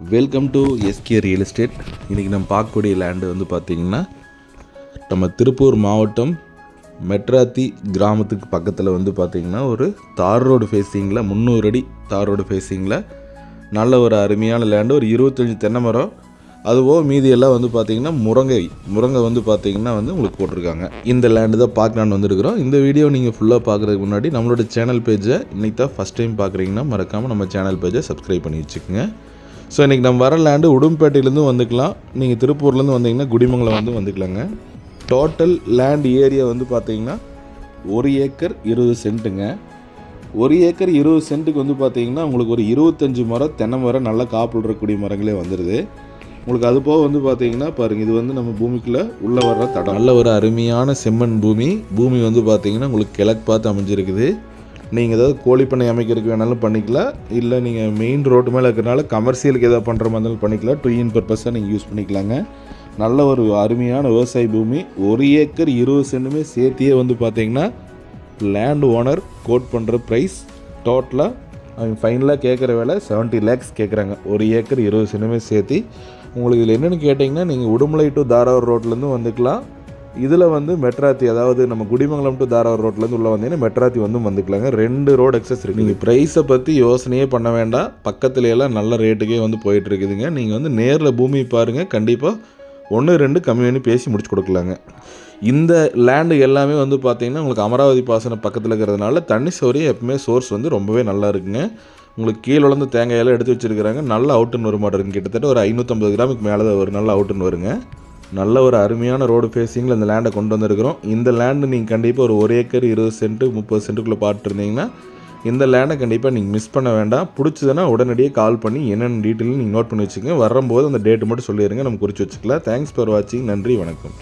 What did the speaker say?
Welcome to SK real estate இன்றைக்கி நம்ம பார்க்கக்கூடிய லேண்டு வந்து பார்த்திங்கன்னா நம்ம திருப்பூர் மாவட்டம் மெட்ராத்தி கிராமத்துக்கு பக்கத்தில் வந்து பார்த்திங்கன்னா ஒரு தார் ரோடு ஃபேஸிங்கில் முந்நூறு அடி தார் ரோடு ஃபேஸிங்கில் நல்ல ஒரு அருமையான லேண்டு ஒரு இருபத்தஞ்சி தென்னை மரம். அதுவோ மீதி எல்லாம் வந்து பார்த்திங்கன்னா முருங்கை. முருங்கை வந்து பார்த்திங்கன்னா வந்து உங்களுக்கு போட்டிருக்காங்க. இந்த லேண்டு தான் பார்க்கலான்னு வந்திருக்கிறோம். இந்த வீடியோ நீங்கள் ஃபுல்லாக பார்க்குறதுக்கு முன்னாடி நம்மளோட சேனல் பேஜை இன்றைக்கி தான் ஃபஸ்ட் டைம் பார்க்குறீங்கன்னா மறக்காமல் நம்ம சேனல் பேஜை சப்ஸ்கிரைப் பண்ணி வச்சுக்கோங்க. ஸோ இன்றைக்கி நம்ம வர லேண்டு உடும்பேட்டையிலேருந்து வந்துக்கலாம். நீங்கள் திருப்பூர்லேருந்து வந்தீங்கன்னா குடிமங்கலம் வந்து வந்துக்கலாங்க. டோட்டல் லேண்ட் ஏரியா வந்து பார்த்தீங்கன்னா ஒரு ஏக்கர் இருபது சென்ட்டுங்க. ஒரு ஏக்கர் இருபது சென்ட்டுக்கு வந்து பார்த்தீங்கன்னா உங்களுக்கு ஒரு இருபத்தஞ்சி மரம் தென்னை மரம் நல்லா காப்பிடக்கூடிய மரங்களே வந்துடுது உங்களுக்கு அது போக வந்து பார்த்தீங்கன்னா பாருங்கள் இது வந்து நம்ம பூமிக்குள்ளே உள்ளே வர்ற தடம். நல்ல ஒரு அருமையான செம்மண் பூமி. பூமி வந்து பார்த்தீங்கன்னா உங்களுக்கு கிழக்கு பார்த்து அமைஞ்சிருக்குது. நீங்கள் ஏதாவது கோழி பண்ணை அமைக்கிறதுக்கு வேணாலும் பண்ணிக்கலாம். இல்லை நீங்கள் மெயின் ரோட்டு மேலே இருக்கிறனால கமர்ஷியலுக்கு எதாவது பண்ணுற மாதிரி இருந்தாலும் பண்ணிக்கலாம். டூ இன் பர்பஸாக நீங்கள் யூஸ் பண்ணிக்கலாங்க. நல்ல ஒரு அருமையான விவசாய பூமி. ஒரு ஏக்கர் இருபது சென்ட்டுமே சேர்த்தியே வந்து பார்த்தீங்கன்னா லேண்ட் ஓனர் கோட் பண்ணுற ப்ரைஸ் டோட்டலாக அவங்க ஃபைனலாக கேட்குற வேலை செவன்ட்டி லேக்ஸ் கேட்குறாங்க ஒரு ஏக்கர் இருபது சென்ட்டுமே சேர்த்து. உங்களுக்கு இதில் என்னென்னு கேட்டிங்கன்னா நீங்கள் உடுமலை டு தாராவூர் ரோட்லேருந்து வந்துக்கலாம். இதில் வந்து மெட்ராத்தி அதாவது நம்ம குடிமங்கலம் டு தாராவூர் ரோட்லேருந்து உள்ளே வந்தீங்கன்னா மெட்ராத்தி வந்து வந்துக்கலாங்க. ரெண்டு ரோடு எக்ஸஸ் இருக்குது நீங்கள் ப்ரைஸை பற்றி யோசனையே பண்ண வேண்டாம். பக்கத்துல எல்லாம் நல்ல ரேட்டுக்கே வந்து போயிட்டு இருக்குதுங்க. நீங்கள் வந்து நேரில் பூமி பாருங்கள் கண்டிப்பாக ஒன்று ரெண்டு கம்மி பண்ணி பேசி முடிச்சு கொடுக்கலாங்க. இந்த லேண்டு எல்லாமே வந்து பார்த்தீங்கன்னா உங்களுக்கு அமராவதி பாசனம் பக்கத்தில் இருக்கிறதுனால தண்ணி சௌரியம் எப்பவுமே சோர்ஸ் வந்து ரொம்பவே நல்லா இருக்குங்க. உங்களுக்கு கீழே வளர்ந்து தேங்காயெல்லாம் எடுத்து வச்சுருக்கிறாங்க. நல்ல அவுட்டுன்னு வரும் கிட்டத்தட்ட ஒரு ஐநூற்றம்பது கிராமுக்கு மேலே தான் ஒரு நல்ல அவுட்டுன்னு வருங்க நல்ல ஒரு அருமையான ரோடு ஃபேஸிங்கில் இந்த லேண்டை கொண்டு வந்திருக்கிறோம். இந்த லேண்டு நீங்கள் கண்டிப்பாக ஒரு ஒரு ஏக்கர் இருபது சென்ட்டு முப்பது சென்ட்டுக்குள்ளே பார்த்துருந்தீங்கன்னா இந்த லேண்டை கண்டிப்பாக நீங்கள் மிஸ் பண்ண வேண்டாம். பிடிச்சதுன்னா உடனடியே கால் பண்ணி என்னென்ன டீட்டெயில் நீங்கள் நோட் பண்ணி வச்சுக்கோங்க. வரும்போது அந்த டேட்டு மட்டும் சொல்லிடுங்க நம்ம குறித்து வச்சுக்கலாம். தேங்க்ஸ் ஃபார் வாட்சிங் நன்றி வணக்கம்.